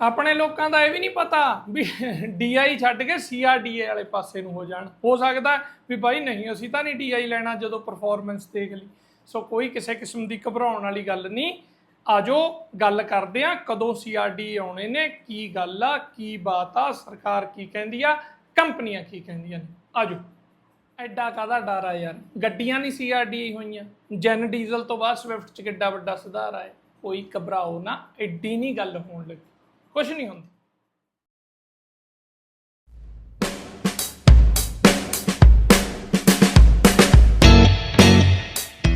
ਆਪਣੇ ਲੋਕਾਂ ਦਾ ਇਹ ਵੀ ਨਹੀਂ ਪਤਾ ਵੀ ਡੀਆਈ ਛੱਡ ਕੇ ਸੀਆਰਡੀਏ ਵਾਲੇ ਪਾਸੇ ਨੂੰ ਹੋ ਜਾਣ। ਹੋ ਸਕਦਾ ਵੀ ਬਾਈ ਨਹੀਂ, ਅਸੀਂ ਤਾਂ ਨਹੀਂ ਡੀਆਈ ਲੈਣਾ ਜਦੋਂ ਪਰਫਾਰਮੈਂਸ ਦੇਖ ਲਈ। ਸੋ ਕੋਈ ਕਿਸੇ ਕਿਸਮ ਦੀ ਘਬਰਾਉਣ ਵਾਲੀ ਗੱਲ ਨਹੀਂ। ਆਜੋ ਗੱਲ ਕਰਦੇ ਆ ਕਦੋਂ ਸੀਆਰਡੀ ਆਉਣੇ ਨੇ, ਕੀ ਗੱਲ ਆ, ਕੀ ਬਾਤ ਆ, ਸਰਕਾਰ ਕੀ ਕਹਿੰਦੀ ਆ, ਕੰਪਨੀਆਂ ਕੀ ਕਹਿੰਦੀਆਂ ਨੇ। ਆਜੋ। ਐਡਾ ਕਾਦਾ ਡਰ ਆ ਯਾਰ। ਗੱਡੀਆਂ ਨਹੀਂ ਸੀਆਰਡੀ ਹੋਈਆਂ। ਜੈਨ ਡੀਜ਼ਲ ਤੋਂ ਬਾਅਦ ਸਵਿਫਟ ਚ ਕਿੱਡਾ ਵੱਡਾ ਸੁਧਾਰ ਆਇਆ। ਕੋਈ ਘਬਰਾਓ ਨਾ, ਐਡੀ ਨਹੀਂ ਗੱਲ ਹੋਣ ਲੱਗੀ। ਕੁਝ ਨਹੀਂ ਹੁੰਦਾ।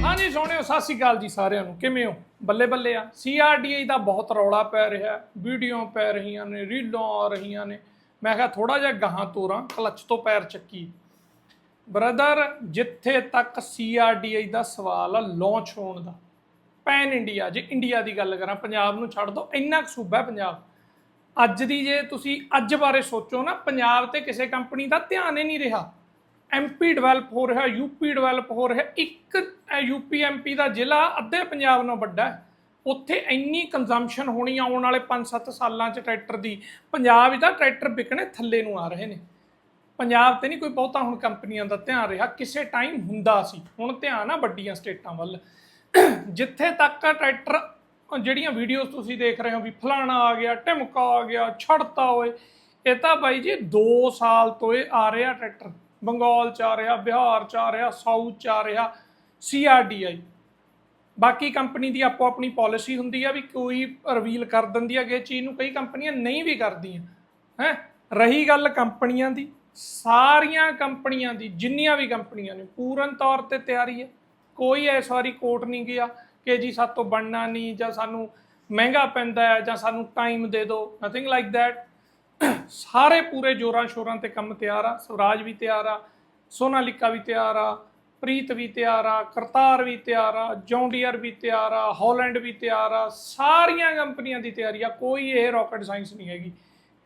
ਹਾਂਜੀ, ਸੋਹਣਿਓ, ਸਤਿ ਸ਼੍ਰੀ ਅਕਾਲ ਜੀ ਸਾਰਿਆਂ ਨੂੰ। ਕਿਵੇਂ ਹੋ? ਬੱਲੇ ਬੱਲੇ ਆ। ਸੀਆਰਡੀਏ ਦਾ ਬਹੁਤ ਰੌਲਾ ਪੈ ਰਿਹਾ ਵੀਡੀਓ ਪੈ ਰਹੀਆਂ ਨੇ, ਰੀਲਾਂ ਆ ਰਹੀਆਂ ਨੇ। ਮੈਂ ਕਿਹਾ ਥੋੜਾ ਜਿਹਾ ਗਾਹਾਂ ਤੋਰਾਂ, ਕਲਚ ਤੋਂ ਪੈਰ ਚੱਕੀ। ਬ੍ਰਦਰ, ਜਿੱਥੇ ਤੱਕ ਸੀਆਰਡੀਏ ਦਾ ਸਵਾਲ ਆ ਲਾਂਚ ਹੋਣ ਦਾ, ਪੈਨ ਇੰਡੀਆ, ਜੇ ਇੰਡੀਆ ਦੀ ਗੱਲ ਕਰਾਂ, ਪੰਜਾਬ ਨੂੰ ਛੱਡ ਦੋ, ਇੰਨਾ ਕੁ ਸੂਬਾ ਪੰਜਾਬ। ਅੱਜ ਦੀ ਜੇ ਤੁਸੀਂ ਅੱਜ ਬਾਰੇ ਸੋਚੋ ਨਾ, ਪੰਜਾਬ ਤੇ ਕਿਸੇ ਕੰਪਨੀ ਦਾ ਧਿਆਨ ਹੀ ਨਹੀਂ ਰਿਹਾ। ਐਮਪੀ ਡਿਵੈਲਪ ਹੋ ਰਿਹਾ ਯੂਪੀ ਡਿਵੈਲਪ ਹੋ ਰਿਹਾ, ਇੱਕ ਯੂਪੀ ਐਮਪੀ ਦਾ ਜ਼ਿਲ੍ਹਾ ਅੱਧੇ ਪੰਜਾਬ ਨਾਲੋਂ ਵੱਡਾ ਹੈ। ਉੱਥੇ ਇੰਨੀ ਕੰਜ਼ੰਪਸ਼ਨ ਹੋਣੀ ਆਉਣ ਵਾਲੇ 5-7 ਸਾਲਾਂ 'ਚ ਟਰੈਕਟਰ ਦੀ, ਪੰਜਾਬ ਵਿੱਚ ਤਾਂ ਟਰੈਕਟਰ ਵਿਕਣੇ ਥੱਲੇ ਨੂੰ ਆ ਰਹੇ ਨੇ। ਪੰਜਾਬ ਤੇ ਨਹੀਂ ਕੋਈ ਬਹੁਤਾ ਹੁਣ ਕੰਪਨੀਆਂ ਦਾ ਧਿਆਨ ਰਿਹਾ, ਕਿਸੇ ਟਾਈਮ ਹੁੰਦਾ ਸੀ। ਹੁਣ ਧਿਆਨ ਆ ਵੱਡੀਆਂ ਸਟੇਟਾਂ ਵੱਲ। ਜਿੱਥੇ ਤੱਕ ਟਰੈਕਟਰ ਜਿਹੜੀਆਂ ਵੀਡੀਓਜ਼ ਤੁਸੀਂ ਦੇਖ ਰਹੇ ਹੋ ਵੀ ਫਲਾਣਾ ਆ ਗਿਆ ਟਿਮਕਾ ਆ ਗਿਆ, ਛੜਤਾ ਓਏ, ਇਹ ਤਾਂ ਬਾਈ ਜੀ 2 ਸਾਲ ਤੋਂ ਇਹ ਆ ਰਿਹਾ ਟਰੈਕਟਰ। ਬੰਗਾਲ ਚ ਆ ਰਿਹਾ, ਬਿਹਾਰ ਚ ਆ ਰਿਹਾ, ਸਾਊਥ ਚ ਆ ਰਿਹਾ ਸੀਆਰਡੀਆਈ ਬਾਕੀ ਕੰਪਨੀ ਦੀ ਆਪੋ ਆਪਣੀ ਪਾਲਿਸੀ ਹੁੰਦੀ ਆ ਵੀ ਕੋਈ ਰਿਵੀਲ ਕਰ ਦਿੰਦੀ ਆ ਕਿ ਚੀਜ਼ ਨੂੰ ਕਈ ਕੰਪਨੀਆਂ ਨਹੀਂ ਵੀ ਕਰਦੀਆਂ। ਹੈ? ਰਹੀ ਗੱਲ ਕੰਪਨੀਆਂ ਦੀ, ਸਾਰੀਆਂ ਕੰਪਨੀਆਂ ਦੀ, ਜਿੰਨੀਆਂ ਵੀ ਕੰਪਨੀਆਂ ਨੇ, ਪੂਰਨ ਤੌਰ ਤੇ ਤਿਆਰੀ ਹੈ। ਕੋਈ ਇਸ ਵਾਰੀ ਕੋਟ ਨਹੀਂ ਗਿਆ। ਕਿ ਜੀ ਸਾਤੋਂ ਬਣਨਾ ਨਹੀਂ ਜਾਂ ਸਾਨੂੰ ਮਹਿੰਗਾ ਪੈਂਦਾ ਹੈ ਜਾਂ ਸਾਨੂੰ ਟਾਈਮ ਦੇ ਦਿਓ ਨਥਿੰਗ ਲਾਈਕ ਥੈਟ ਸਾਰੇ ਪੂਰੇ ਜੋਰਾਂ ਸ਼ੋਰਾਂ ਤੇ ਕੰਮ ਤਿਆਰ ਆ, ਸਵਰਾਜ ਵੀ ਤਿਆਰ ਆ, ਸੋਨਾਲਿਕਾ ਵੀ ਤਿਆਰ ਆ, ਪ੍ਰੀਤ ਵੀ ਤਿਆਰ ਆ, ਕਰਤਾਰ ਵੀ ਤਿਆਰ ਆ ਜੌਂਡੀਅਰ ਵੀ ਤਿਆਰ ਆ ਹਾਲੈਂਡ ਵੀ ਤਿਆਰ ਆ, ਸਾਰੀਆਂ ਕੰਪਨੀਆਂ ਦੀ ਤਿਆਰੀ ਆ, ਕੋਈ ਇਹ ਰਾਕਟ ਸਾਇੰਸ ਨਹੀਂ ਹੈਗੀ।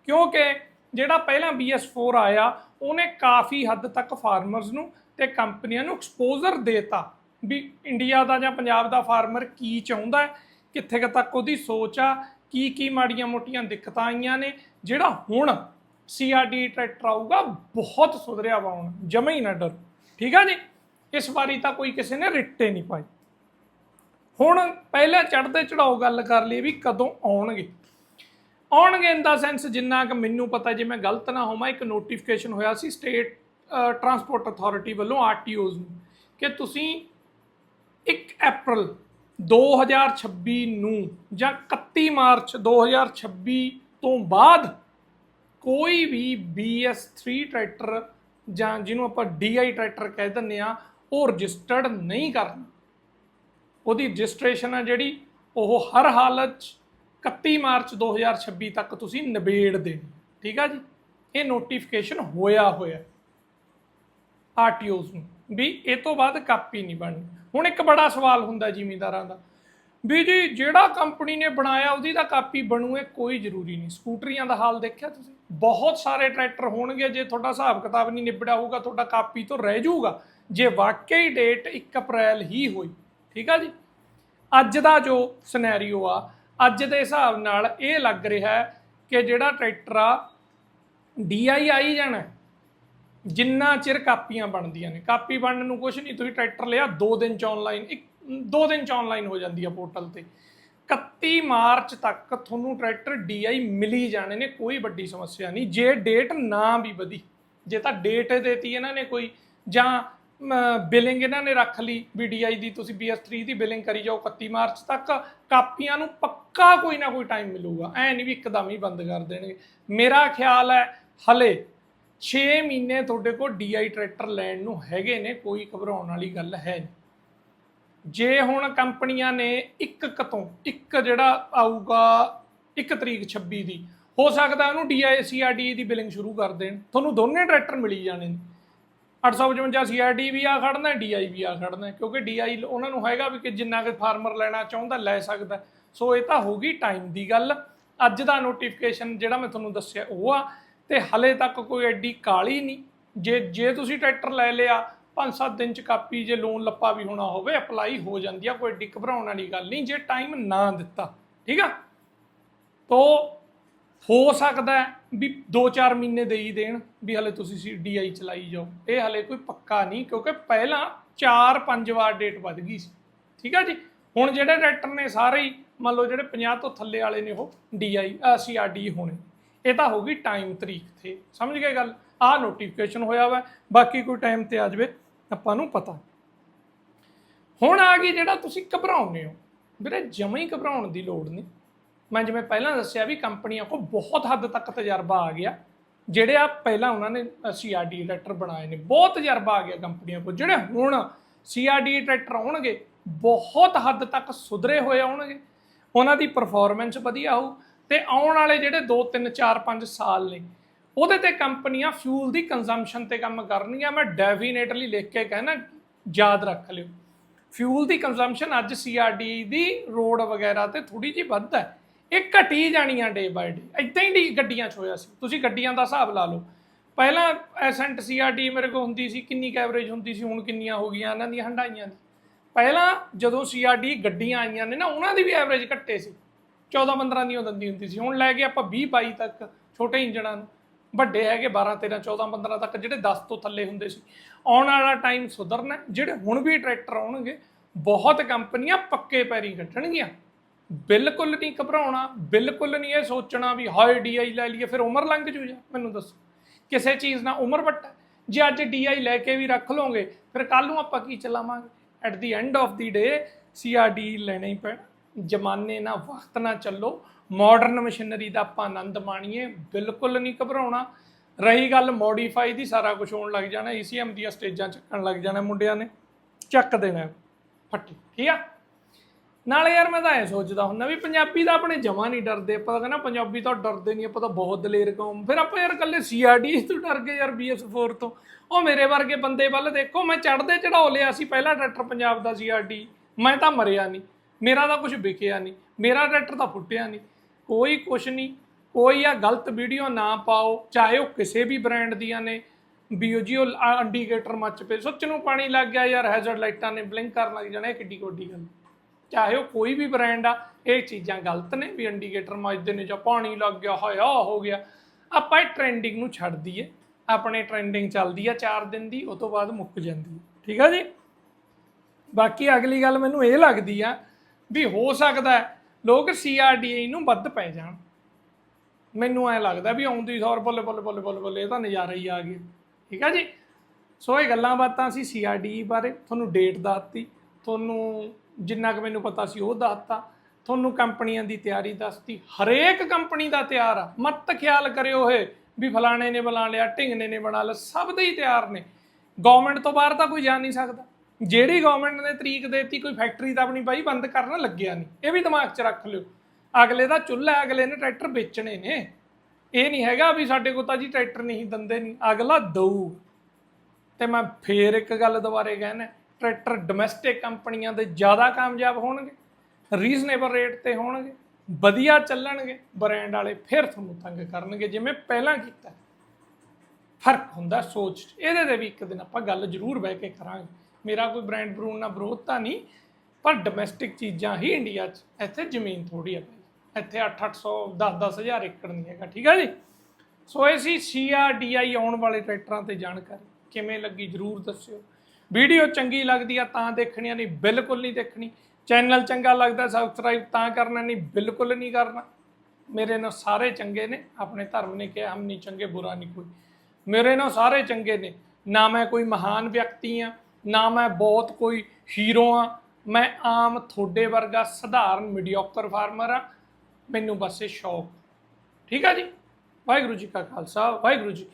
ਕਿਉਂਕਿ ਜਿਹੜਾ ਪਹਿਲਾਂ BS4 ਆਇਆ, ਉਹਨੇ ਕਾਫੀ ਹੱਦ ਤੱਕ ਫਾਰਮਰਸ ਨੂੰ ਤੇ ਕੰਪਨੀਆਂ ਨੂੰ ਐਕਸਪੋਜ਼ਰ ਦੇਤਾ। ਵੀ ਇੰਡੀਆ ਦਾ ਜਾਂ ਪੰਜਾਬ ਦਾ ਫਾਰਮਰ ਕੀ ਚਾਹੁੰਦਾ ਹੈ, ਕਿੱਥੇ ਤੱਕ ਉਹਦੀ ਸੋਚ ਆ, ਕੀ ਕੀ ਮਾੜੀਆਂ ਮੋਟੀਆਂ ਦਿੱਕਤਾਂ ਆਈਆਂ ਨੇ, ਜਿਹੜਾ ਹੁਣ ਸੀਆਰਡੀ ਟਰੈਕਟਰ ਆਊਗਾ, ਬਹੁਤ ਸੁਧਰਿਆ ਵਾ ਹੁਣ, ਜਮਾ ਹੀ ਨਾ ਡਰ। ਠੀਕ ਆ ਜੀ? ਇਸ ਵਾਰੀ ਤਾਂ ਕੋਈ ਕਿਸੇ ਨੇ ਰਿੱਟੇ ਨਹੀਂ ਪਾਈ ਹੁਣ ਪਹਿਲਾਂ ਚੜ੍ਹਦੇ ਚੜਾਓ ਗੱਲ ਕਰ ਲਈ ਵੀ ਕਦੋਂ ਆਉਣਗੇ। ਆਉਣਗੇ ਇਨ ਦਾ ਸੈਂਸ ਜਿੰਨਾ ਕਿ ਮੈਨੂੰ ਪਤਾ, ਜੇ ਮੈਂ ਗਲਤ ਨਾ ਹੋਵਾਂ, ਇੱਕ ਨੋਟੀਫਿਕੇਸ਼ਨ ਹੋਇਆ ਸੀ ਸਟੇਟ ਟਰਾਂਸਪੋਰਟ ਅਥਾਰਟੀ ਵੱਲੋਂ ਆਰਟੀਓਜ਼ ਨੂੰ, ਕਿ ਤੁਸੀਂ 1 ਅਪ੍ਰੈਲ 2026 ਨੂੰ ਜਾਂ 31 ਮਾਰਚ 2026 ਤੋਂ ਬਾਅਦ ਕੋਈ ਵੀ BS3 ਟਰੈਕਟਰ ਜਾਂ ਜਿਹਨੂੰ ਆਪਾਂ DI ਟਰੈਕਟਰ ਕਹਿ ਦਿੰਦੇ ਆ ਉਹ ਰਜਿਸਟਰਡ ਨਹੀਂ ਕਰਨਾ। ਉਹਦੀ ਰਜਿਸਟ੍ਰੇਸ਼ਨ ਆ ਜਿਹੜੀ, ਉਹ ਹਰ ਹਾਲਤ 'ਚ 31 ਮਾਰਚ 2026 ਤੱਕ ਤੁਸੀਂ ਨਿਬੇੜ ਦੇਣੀ। ਠੀਕ ਆ ਜੀ? ਇਹ ਨੋਟੀਫਿਕੇਸ਼ਨ ਹੋਇਆ ਹੋਇਆ ਆਰਟੀਓਜ਼ ਨੂੰ। ਵੀ ਇਹ ਤੋਂ ਬਾਅਦ ਕਾਪੀ ਨਹੀਂ ਬਣਨੀ। ਹੁਣ ਇੱਕ ਬੜਾ ਸਵਾਲ ਹੁੰਦਾ ਜ਼ਿਮੀਂਦਾਰਾਂ ਦਾ, ਵੀ ਜੀ ਜਿਹੜਾ ਕੰਪਨੀ ਨੇ ਬਣਾਇਆ ਉਹਦੀ ਤਾਂ ਕਾਪੀ ਬਣੂਏ ਕੋਈ ਜ਼ਰੂਰੀ ਨਹੀਂ। ਸਕੂਟਰੀਆਂ ਦਾ ਹਾਲ ਦੇਖਿਆ ਤੁਸੀਂ? ਬਹੁਤ ਸਾਰੇ ਟਰੈਕਟਰ ਹੋਣਗੇ, ਜੇ ਤੁਹਾਡਾ ਹਿਸਾਬ ਕਿਤਾਬ ਨਹੀਂ ਨਿਬੜਿਆ ਹੋਊਗਾ, ਤੁਹਾਡਾ ਕਾਪੀ ਤੋਂ ਰਹਿ ਜਾਊਗਾ, ਜੇ ਵਾਕਈ ਡੇਟ 1 ਅਪ੍ਰੈਲ ਹੀ ਹੋਈ। ਠੀਕ ਆ ਜੀ? ਅੱਜ ਦਾ ਜੋ ਸਿਨੈਰੀਓ ਆ, ਅੱਜ ਦੇ ਹਿਸਾਬ ਨਾਲ ਇਹ ਲੱਗ ਰਿਹਾ ਕਿ ਜਿਹੜਾ ਟਰੈਕਟਰ ਆ ਡੀਆਈ ਆਈ ਜਾਣਾ ਜਿੰਨਾ ਚਿਰ ਕਾਪੀਆਂ ਬਣਦੀਆਂ ਨੇ। ਕਾਪੀ ਬਣਨ ਨੂੰ ਕੁਝ ਨਹੀਂ, ਤੁਸੀਂ ਟਰੈਕਟਰ ਲਿਆ 2 ਦਿਨ ਚ ਆਨਲਾਈਨ ਇੱਕ 2 ਦਿਨ ਚ ਆਨਲਾਈਨ ਹੋ ਜਾਂਦੀ ਆ ਪੋਰਟਲ ਤੇ। 31 ਮਾਰਚ ਤੱਕ ਤੁਹਾਨੂੰ ਟਰੈਕਟਰ ਡੀਆਈ ਮਿਲੀ ਜਾਣੇ ਨੇ, ਕੋਈ ਵੱਡੀ ਸਮੱਸਿਆ ਨਹੀਂ। ਜੇ ਡੇਟ ਨਾ ਵੀ ਵਧੀ, ਜੇ ਤਾਂ ਡੇਟ ਦੇਤੀ ਇਹਨਾਂ ਨੇ ਕੋਈ, ਜਾਂ ਬਿਲਿੰਗ ਇਹਨਾਂ ਨੇ ਰੱਖ ਲਈ ਵੀ ਡੀਆਈ ਦੀ, ਤੁਸੀਂ BS3 ਦੀ ਬਿਲਿੰਗ ਕਰੀ ਜਾਓ 31 ਮਾਰਚ ਤੱਕ, ਕਾਪੀਆਂ ਨੂੰ ਪੱਕਾ ਕੋਈ ਨਾ ਕੋਈ ਟਾਈਮ ਮਿਲੂਗਾ। ਐ ਨਹੀਂ ਵੀ ਇੱਕਦਮ ਹੀ ਬੰਦ ਕਰ ਦੇਣਗੇ। ਮੇਰਾ ਖਿਆਲ ਹੈ, ਹਲੇ 6 ਮਹੀਨੇ ਤੁਹਾਡੇ ਕੋਲ ਡੀਆਈ ਟਰੈਕਟਰ ਲੈਣ ਨੂੰ ਹੈਗੇ ਨੇ, ਕੋਈ ਘਬਰਾਉਣ ਵਾਲੀ ਗੱਲ ਹੈ ਨਹੀਂ। ਜੇ ਹੁਣ ਕੰਪਨੀਆਂ ਨੇ ਇੱਕ ਕ ਤੋਂ ਇੱਕ ਜਿਹੜਾ ਆਊਗਾ 1 ਤਰੀਕ 26 ਦੀ, ਹੋ ਸਕਦਾ ਉਹਨੂੰ ਡੀਆਈ ਸੀਆਰਡੀ ਦੀ ਬਿਲਿੰਗ ਸ਼ੁਰੂ ਕਰ ਦੇਣ। ਤੁਹਾਨੂੰ ਦੋਨੇ ਟਰੈਕਟਰ ਮਿਲੀ ਜਾਣੇ ਨੇ। 855 ਸੀਆਰਡੀ ਵੀ ਆ ਖੜਨਾ ਡੀਆਈ ਵੀ ਆ ਖੜਨਾ, ਕਿਉਂਕਿ ਡੀਆਈ ਉਹਨਾਂ ਨੂੰ ਹੈਗਾ ਵੀ ਕਿ ਜਿੰਨਾ ਕਿ ਫਾਰਮਰ ਲੈਣਾ ਚਾਹੁੰਦਾ, ਲੈ ਸਕਦਾ। ਸੋ ਇਹ ਤਾਂ ਹੋਗੀ ਟਾਈਮ ਦੀ ਗੱਲ। ਅੱਜ ਦਾ ਨੋਟੀਫਿਕੇਸ਼ਨ ਜਿਹੜਾ ਮੈਂ ਤੁਹਾਨੂੰ ਦੱਸਿਆ ਉਹ ਆ ਤੇ ਹਲੇ ਤੱਕ ਕੋਈ ਐਡੀ ਕਾਲੀ ਨਹੀਂ। ਜੇ ਜੇ ਤੁਸੀਂ ਟਰੈਕਟਰ ਲੈ ਲਿਆ 5-7 ਦਿਨ ਚ ਕਾਪੀ ਜੇ ਲੋਨ ਲੱਪਾ ਵੀ ਹੋਣਾ ਹੋਵੇ ਅਪਲਾਈ ਹੋ ਜਾਂਦੀ ਆ, ਕੋਈ ਐਡੀ ਘਬਰਾਉਣ ਵਾਲੀ ਗੱਲ ਨਹੀਂ, ਜੇ ਟਾਈਮ ਨਾ ਦਿੱਤਾ, ਠੀਕ ਆ? ਤੋ ਹੋ ਸਕਦਾ ਵੀ 2-4 ਮਹੀਨੇ ਦੇ ਹੀ ਦੇਣ ਵੀ ਹਲੇ ਤੁਸੀਂ ਸੀ ਡੀਆਈ ਚਲਾਈ ਜਾਓ। ਇਹ ਹਲੇ ਕੋਈ ਪੱਕਾ ਨਹੀਂ, ਕਿਉਂਕਿ ਪਹਿਲਾਂ 4-5 ਵਾਰ ਡੇਟ ਵੱਧ ਗਈ ਸੀ, ਠੀਕ ਆ ਜੀ? ਹੁਣ ਜਿਹੜੇ ਟਰੈਕਟਰ ਨੇ ਸਾਰੇ ਹੀ, ਮੰਨ ਲਓ ਜਿਹੜੇ 50 ਤੋਂ ਥੱਲੇ ਵਾਲੇ ਨੇ ਉਹ ਡੀਆਈ ਸੀਆਰਡੀ ਹੋਣੇ। ਇਹ ਤਾਂ ਹੋ ਗਈ ਟਾਈਮ ਤਰੀਕ ਤੇ, ਸਮਝ ਗਏ ਗੱਲ? ਆਹ ਨੋਟੀਫਿਕੇਸ਼ਨ ਹੋਇਆ ਵਾ, ਬਾਕੀ ਕੋਈ ਟਾਈਮ ਤੇ ਆ ਜਾਵੇ, ਆਪਾਂ ਨੂੰ ਪਤਾ। ਹੁਣ ਆ ਗਈ ਜਿਹੜਾ ਤੁਸੀਂ ਘਬਰਾਉਂਦੇ ਹੋ। ਵੀਰੇ, ਜਮਾਂ ਹੀ ਘਬਰਾਉਣ ਦੀ ਲੋੜ ਨਹੀਂ। ਮੈਂ ਜਿਵੇਂ ਪਹਿਲਾਂ ਦੱਸਿਆ ਵੀ ਕੰਪਨੀਆਂ ਕੋ ਬਹੁਤ ਹੱਦ ਤੱਕ ਤਜਰਬਾ ਆ ਗਿਆ। ਜਿਹੜੇ ਆ ਪਹਿਲਾਂ ਉਹਨਾਂ ਨੇ ਸੀਆਰਡੀ ਟਰੈਕਟਰ ਬਣਾਏ ਨੇ, ਬਹੁਤ ਤਜਰਬਾ ਆ ਗਿਆ ਕੰਪਨੀਆਂ ਕੋ ਜਿਹੜੇ ਹੁਣ ਸੀਆਰਡੀ ਟਰੈਕਟਰ ਆਉਣਗੇ, ਬਹੁਤ ਹੱਦ ਤੱਕ ਸੁਧਰੇ ਹੋਏ ਆਉਣਗੇ। ਉਹਨਾਂ ਦੀ ਪਰਫਾਰਮੈਂਸ ਵਧੀਆ ਹੋਊ ਤੇ ਆਉਣ ਵਾਲੇ ਜਿਹੜੇ 2 3 4 5 ਸਾਲ ਨੇ, ਉਹਦੇ ਤੇ ਕੰਪਨੀਆਂ ਫਿਊਲ ਦੀ ਕੰਜ਼ੰਪਸ਼ਨ ਤੇ ਕੰਮ ਕਰਨਗੀਆਂ। ਮੈਂ ਡੈਫੀਨੇਟਲੀ ਲਿਖ ਕੇ ਕਹਿਣਾ, ਯਾਦ ਰੱਖ ਲਿਓ। ਫਿਊਲ ਦੀ ਕੰਜ਼ੰਪਸ਼ਨ ਅੱਜ ਸੀਆਰਡੀ ਦੀ ਰੋਡ ਵਗੈਰਾ ਤੇ ਥੋੜੀ ਜਿਹੀ ਵੱਧ ਹੈ। ਇਹ ਘਟੀ ਜਾਣੀ ਆ ਡੇ ਬਾਈ ਡੇ ਇਦਾਂ ਹੀ ਗੱਡੀਆਂ 'ਚ ਹੋਇਆ ਸੀ। ਤੁਸੀਂ ਗੱਡੀਆਂ ਦਾ ਹਿਸਾਬ ਲਾ ਲਓ। ਪਹਿਲਾਂ ਐਸੈਂਟ ਸੀਆਰਡੀ ਮੇਰੇ ਕੋਲ ਹੁੰਦੀ ਸੀ, ਕਿੰਨੀ ਕੈਵਰੇਜ ਹੁੰਦੀ ਸੀ, ਹੁਣ ਕਿੰਨੀਆਂ ਹੋ ਗਈਆਂ, ਇਹਨਾਂ ਦੀਆਂ ਹੰਡਾਈਆਂ ਦੀ ਪਹਿਲਾਂ ਜਦੋਂ ਸੀਆਰਡੀ ਗੱਡੀਆਂ ਆਈਆਂ ਨੇ ਨਾ, ਉਹਨਾਂ ਦੀ ਵੀ ਐਵਰੇਜ ਘੱਟੇ ਸੀ। 14 15 ਦੀ ਉਹ ਦਿੰਦੀ ਹੁੰਦੀ ਸੀ। ਹੁਣ ਲੈ ਕੇ ਆਪਾਂ 20 22 ਤੱਕ ਛੋਟੇ ਇੰਜਣਾਂ ਨੂੰ, ਵੱਡੇ ਹੈਗੇ 12 13 14 15 ਤੱਕ ਜਿਹੜੇ 10 ਤੋਂ ਥੱਲੇ ਹੁੰਦੇ ਸੀ। ਆਉਣ ਵਾਲਾ ਟਾਈਮ ਸੁਧਰਨਾ ਜਿਹੜੇ ਹੁਣ ਵੀ ਟਰੈਕਟਰ ਆਉਣਗੇ, ਬਹੁਤ ਕੰਪਨੀਆਂ ਪੱਕੇ ਪੈਰੀ ਕੱਢਣਗੀਆਂ। ਬਿਲਕੁਲ ਨਹੀਂ ਘਬਰਾਉਣਾ, ਬਿਲਕੁਲ ਨਹੀਂ ਇਹ ਸੋਚਣਾ ਵੀ ਹਾਏ ਡੀਆਈ ਲੈ ਲਈਏ, ਫਿਰ ਉਮਰ ਲੰਘ ਜੂ ਜਾ। ਮੈਨੂੰ ਦੱਸੋ। ਕਿਸੇ ਚੀਜ਼ ਨਾਲ ਉਮਰ ਵੱਟਾ। ਜੇ ਅੱਜ ਡੀਆਈ ਲੈ ਕੇ ਵੀ ਰੱਖ ਲਓਗੇ, ਫਿਰ ਕੱਲ ਨੂੰ ਆਪਾਂ ਕੀ ਚਲਾਵਾਂਗੇ? At the end of the day CRD ਲੈਣਾ ਹੀ ਪੈਣਾ। ਜਮਾਨੇ ਨਾਲ ਵਕਤ ਨਾਲ ਚੱਲੋ। ਮਾਡਰਨ ਮਸ਼ੀਨਰੀ ਦਾ ਆਪਾਂ ਆਨੰਦ ਮਾਣੀਏ। ਬਿਲਕੁਲ ਨਹੀਂ ਘਬਰਾਉਣਾ। ਰਹੀ ਗੱਲ ਮੋਡੀਫਾਈ ਦੀ, ਸਾਰਾ ਕੁਝ ਹੋਣ ਲੱਗ ਜਾਣਾ। ਈਸੀਐਮ ਦੀਆਂ ਸਟੇਜਾਂ ਚੱਕਣ ਲੱਗ ਜਾਣਾ ਮੁੰਡਿਆਂ ਨੇ। ਚੱਕ ਦੇਣਾ। ਫੱਟੀ। ਠੀਕ ਆ? ਨਾਲੇ ਯਾਰ ਮੈਂ ਤਾਂ ਐ ਸੋਚਦਾ ਹੁੰਦਾ ਵੀ ਪੰਜਾਬੀ ਦਾ ਆਪਣੇ ਜਮਾ ਨਹੀਂ ਡਰਦੇ। ਆਪਾਂ ਤਾਂ ਕਹਿੰਦਾ ਪੰਜਾਬੀ ਤਾਂ ਡਰਦੇ ਨਹੀਂ। ਆਪਾਂ ਤਾਂ ਬਹੁਤ ਦਲੇਰ ਕੌਮ। ਫਿਰ ਆਪਾਂ ਯਾਰ ਕੱਲੇ ਸੀਆਰਡੀ ਤੋਂ ਡਰ ਗਏ ਯਾਰ ਬੀਐਸ4 ਤੋਂ। ਉਹ ਮੇਰੇ ਵਰਗੇ ਬੰਦੇ ਵੱਲ ਦੇਖੋ। ਮੈਂ ਚੜਦੇ ਚੜਾਉ ਲਿਆ ਸੀ। ਪਹਿਲਾ ਟਰੈਕਟਰ ਪੰਜਾਬ ਦਾ ਸੀਆਰਡੀ ਮੈਂ ਤਾਂ ਮਰਿਆ ਨਹੀਂ। ਮੇਰਾ ਤਾਂ ਕੁਝ ਵਿਕਿਆ ਨਹੀਂ, ਮੇਰਾ ਟਰੈਕਟਰ ਤਾਂ ਫੁੱਟਿਆ ਨਹੀਂ। ਕੋਈ ਕੁਛ ਨਹੀਂ, ਕੋਈ ਆ ਗਲਤ ਵੀਡੀਓ ਨਾ ਪਾਓ, ਚਾਹੇ ਉਹ ਕਿਸੇ ਵੀ ਬ੍ਰਾਂਡ ਦੀਆਂ ਨੇ। ਵੀ ਉਹ ਜੀ ਉਹ ਇੰਡੀਕੇਟਰ ਮੱਚ ਪਏ, ਸੁੱਚ ਨੂੰ ਪਾਣੀ ਲੱਗ ਗਿਆ ਯਾਰ ਹੈਜ਼ਰਡ ਲਾਈਟਾਂ ਨੇ ਬਲਿੰਕ ਕਰਨ ਲੱਗ ਜਾਣਾ, ਇਹ ਕਿੱਡੀ ਕੋਡੀ ਗੱਲ ਚਾਹੇ ਉਹ ਕੋਈ ਵੀ ਬ੍ਰਾਂਡ ਆ, ਇਹ ਚੀਜ਼ਾਂ ਗਲਤ ਨੇ, ਵੀ ਇੰਡੀਕੇਟਰ ਮੱਚਦੇ ਨੇ ਜਾਂ ਪਾਣੀ ਲੱਗ ਗਿਆ ਹਾਇਆ ਹੋ ਗਿਆ। ਆਪਾਂ ਇਹ ਟ੍ਰੈਂਡਿੰਗ ਨੂੰ ਛੱਡ ਦਈਏ, ਆਪਣੇ ਟ੍ਰੈਂਡਿੰਗ ਚੱਲਦੀ ਆ 4 ਦਿਨ ਦੀ ਉਸ ਤੋਂ ਬਾਅਦ ਮੁੱਕ ਜਾਂਦੀ ਹੈ ਠੀਕ ਆ ਜੀ? ਬਾਕੀ ਅਗਲੀ ਗੱਲ ਮੈਨੂੰ ਇਹ ਲੱਗਦੀ ਆ ਵੀ ਹੋ ਸਕਦਾ ਹੈ। ਲੋਕ ਸੀਆਰਡੀਏ ਨੂੰ ਵੱਧ ਪੈ ਜਾਣ। ਮੈਨੂੰ ਐ ਲੱਗਦਾ ਵੀ ਆਉਂਦੀ ਸੌਰ ਬੱਲੇ ਬੱਲੇ ਬੱਲੇ ਬੱਲੇ ਬੱਲੇ, ਇਹ ਤਾਂ ਨਜ਼ਾਰਾ ਹੀ ਆ ਗਿਆ। ਠੀਕ ਆ ਜੀ? ਸੋ ਇਹ ਗੱਲਾਂ ਬਾਤਾਂ ਸੀ ਸੀਆਰਡੀ ਬਾਰੇ। ਤੁਹਾਨੂੰ ਡੇਟ ਦੱਸਤੀ। ਤੁਹਾਨੂੰ ਜਿੰਨਾ ਕੁ ਮੈਨੂੰ ਪਤਾ ਸੀ ਉਹ ਦੱਸਤਾ। ਤੁਹਾਨੂੰ ਕੰਪਨੀਆਂ ਦੀ ਤਿਆਰੀ ਦੱਸਤੀ। ਹਰੇਕ ਕੰਪਨੀ ਦਾ ਤਿਆਰ ਆ। ਮਤ ਖਿਆਲ ਕਰਿਓ ਇਹ ਵੀ ਫਲਾਣੇ ਨੇ ਬਣਾ ਲਿਆ ਢਿੰਗਨੇ ਨੇ ਬਣਾ ਲਿਆ, ਸਭ ਦੇ ਹੀ ਤਿਆਰ ਨੇ। ਗਵਰਨਮੈਂਟ ਤੋਂ ਬਾਹਰ ਤਾਂ ਕੋਈ ਜਾ ਨਹੀਂ ਸਕਦਾ। ਜਿਹੜੀ ਗਵਰਨਮੈਂਟ ਨੇ ਤਰੀਕ ਦੇਤੀ, ਕੋਈ ਫੈਕਟਰੀ ਤਾਂ ਆਪਣੀ ਬਾਈ ਬੰਦ ਕਰਨਾ ਲੱਗਿਆ ਨਹੀਂ ਇਹ ਵੀ ਦਿਮਾਗ 'ਚ ਰੱਖ ਲਿਓ। ਅਗਲੇ ਦਾ ਚੁੱਲ੍ਹਾ ਅਗਲੇ ਨੇ ਟਰੈਕਟਰ ਵੇਚਣੇ ਨੇ। ਇਹ ਨਹੀਂ ਹੈਗਾ ਵੀ ਸਾਡੇ ਕੋਲ ਤਾਂ ਜੀ ਟਰੈਕਟਰ ਨਹੀਂ, ਦੰਦੇ ਨਹੀਂ। ਅਗਲਾ ਦਊ। ਤੇ ਮੈਂ ਫੇਰ ਇੱਕ ਗੱਲ ਦੁਬਾਰੇ ਕਹਿਣਾ, ਟਰੈਕਟਰ ਡੋਮੈਸਟਿਕ ਕੰਪਨੀਆਂ ਦੇ ਜ਼ਿਆਦਾ ਕਾਮਯਾਬ ਹੋਣਗੇ ਰੀਜ਼ਨੇਬਲ ਰੇਟ ਤੇ ਹੋਣਗੇ, ਵਧੀਆ ਚੱਲਣਗੇ ਬ੍ਰਾਂਡ ਵਾਲੇ ਫਿਰ ਤੁਹਾਨੂੰ ਤੰਗ ਕਰਨਗੇ। ਜਿਵੇਂ ਪਹਿਲਾਂ ਕੀਤਾ। ਫ਼ਰਕ ਹੁੰਦਾ ਸੋਚ ਇਹਦੇ ਤੇ ਵੀ ਇੱਕ ਦਿਨ ਆਪਾਂ ਗੱਲ ਜ਼ਰੂਰ ਬਹਿ ਕੇ ਕਰਾਂਗੇ। ਮੇਰਾ ਕੋਈ ਬ੍ਰਾਂਡ ਬਰੂਨ ਨਾਲ ਵਿਰੋਧ ਤਾਂ ਨਹੀਂ, ਪਰ ਡੋਮੈਸਟਿਕ ਚੀਜ਼ਾਂ ਹੀ ਇੰਡੀਆ 'ਚ, ਇੱਥੇ ਜ਼ਮੀਨ ਥੋੜੀ ਆ ਭਾਈ। ਇੱਥੇ 8-800 10-10000 ਏਕੜ ਨਹੀਂ ਹੈਗਾ, ਠੀਕ ਆ ਜੀ? ਸੋ ਇਹ ਸੀ ਸੀਆਰਡੀਆਈ ਆਉਣ ਵਾਲੇ ਟਰੈਕਟਰਾਂ ਤੇ ਜਾਣਕਾਰੀ। ਕਿਵੇਂ ਲੱਗੀ ਜਰੂਰ ਦੱਸਿਓ। ਵੀਡੀਓ ਚੰਗੀ ਲੱਗਦੀ ਆ ਤਾਂ ਦੇਖਣੀ ਨਹੀਂ ਬਿਲਕੁਲ ਨਹੀਂ ਦੇਖਣੀ। ਚੈਨਲ ਚੰਗਾ ਲੱਗਦਾ ਸਬਸਕ੍ਰਾਈਬ ਤਾਂ ਕਰਨਾ, ਨਹੀਂ ਬਿਲਕੁਲ ਨਹੀਂ ਕਰਨਾ। ਮੇਰੇ ਨਾਲ ਸਾਰੇ ਚੰਗੇ ਨੇ, ਆਪਣੇ ਧਰਮ ਨੇ ਕਿਹਾ, ਹਮ ਨਹੀਂ ਚੰਗੇ, ਬੁਰਾ ਨਹੀਂ ਕੋਈ। ਮੇਰੇ ਨਾਲ ਸਾਰੇ ਚੰਗੇ ਨੇ। ਨਾ ਮੈਂ ਕੋਈ ਮਹਾਨ ਵਿਅਕਤੀ ਆ ਨਾ ਮੈਂ ਬਹੁਤ ਕੋਈ ਹੀਰੋ ਆ, ਮੈਂ ਆਮ ਤੁਹਾਡੇ ਵਰਗਾ ਸਧਾਰਨ ਮੀਡੀਓਕਰ ਫਾਰਮਰ ਆ। ਮੈਨੂੰ ਬਸ ਇਹ ਸ਼ੌਕ। ਠੀਕ ਆ ਜੀ? ਵਾਹਿਗੁਰੂ ਜੀ ਕਾ ਖਾਲਸਾ, ਵਾਹਿਗੁਰੂ ਜੀ